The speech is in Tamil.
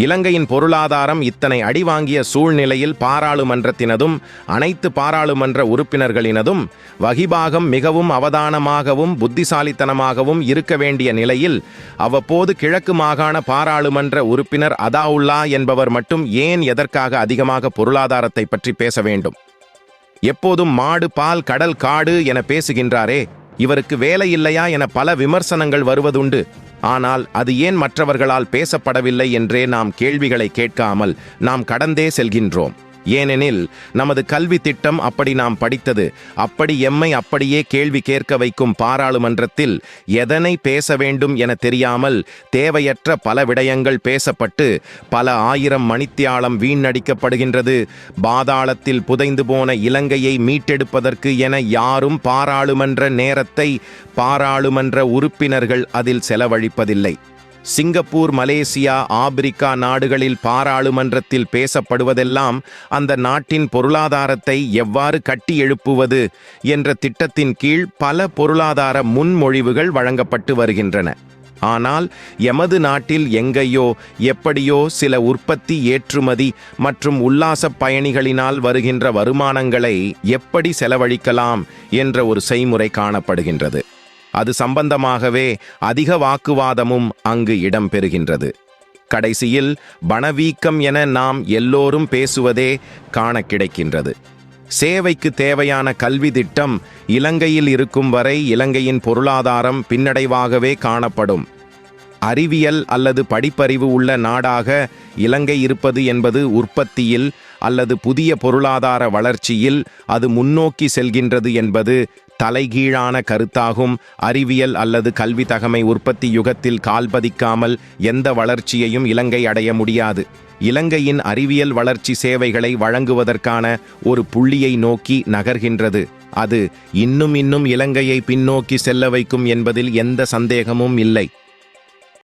இலங்கையின் பொருளாதாரம் இத்தனை அடிவாங்கிய சூழ்நிலையில் பாராளுமன்றத்தினதும் அனைத்து பாராளுமன்ற உறுப்பினர்களினதும் வகிபாகம் மிகவும் அவதானமாகவும் புத்திசாலித்தனமாகவும் இருக்க வேண்டிய நிலையில் அவ்வப்போது கிழக்கு மாகாண பாராளுமன்ற உறுப்பினர் அதாவுல்லா என்பவர் மட்டும் ஏன் எதற்காக அதிகமாக பொருளாதாரத்தை பற்றி பேச வேண்டும்? எப்போதும் மாடு பால் கடல் காடு என பேசுகின்றாரே இவருக்கு வேலை இல்லையா என பல விமர்சனங்கள் வருவதுண்டு. ஆனால் அது ஏன் மற்றவர்களால் பேசப்படவில்லை என்றே நாம் கேள்விகளை கேட்காமல் நாம் கடந்தே செல்கின்றோம். ஏனெனில் நமது கல்வி திட்டம் அப்படி நாம் படித்தது. அப்படி எம்மை அப்படியே கேள்வி கேட்க வைக்கும் பாராளுமன்றத்தில் எதனை பேச வேண்டும் என தெரியாமல் தேவையற்ற பல விடயங்கள் பேசப்பட்டு பல ஆயிரம் மணித்தியாலம் வீணடிக்கப்படுகின்றது. பாதாளத்தில் புதைந்து போன இலங்கையை மீட்டெடுப்பதற்கு என யாரும் பாராளுமன்ற நேரத்தை பாராளுமன்ற உறுப்பினர்கள் அதில் செலவழிப்பதில்லை. சிங்கப்பூர் மலேசியா ஆப்பிரிக்கா நாடுகளில் பாராளுமன்றத்தில் பேசப்படுவதெல்லாம் அந்த நாட்டின் பொருளாதாரத்தை எவ்வாறு கட்டி எழுப்புவது என்ற திட்டத்தின் கீழ் பல பொருளாதார முன்மொழிவுகள் வழங்கப்பட்டு வருகின்றன. ஆனால் எமது நாட்டில் எங்கேயோ எப்படியோ சில உற்பத்தி ஏற்றுமதி மற்றும் உல்லாசப் பயணிகளினால் வருகின்ற வருமானங்களை எப்படி செலவழிக்கலாம் என்ற ஒரு செய்முறை காணப்படுகின்றது. அது சம்பந்தமாகவே அதிக வாக்குவாதமும் அங்கு இடம்பெறுகின்றது. கடைசியில் பணவீக்கம் என நாம் எல்லோரும் பேசுவதே காண கிடைக்கின்றது. சேவைக்கு தேவையான கல்வி திட்டம் இலங்கையில் இருக்கும் வரை இலங்கையின் பொருளாதாரம் பின்னடைவாகவே காணப்படும். அறிவியல் அல்லது படிப்பறிவு உள்ள நாடாக இலங்கை இருப்பது என்பது உற்பத்தியில் அல்லது புதிய பொருளாதார வளர்ச்சியில் அது முன்னோக்கி செல்கின்றது என்பது தலைகீழான கருத்தாகும். அறிவியல் அல்லது கல்வி தகமை உற்பத்தி யுகத்தில் கால்பதிக்காமல் எந்த வளர்ச்சியையும் இலங்கை அடைய முடியாது. இலங்கையின் அறிவியல் வளர்ச்சி சேவைகளை வழங்குவதற்கான ஒரு புள்ளியை நோக்கி நகர்கின்றது. அது இன்னும் இன்னும் இலங்கையை பின்னோக்கி செல்ல வைக்கும் என்பதில் எந்த சந்தேகமும் இல்லை.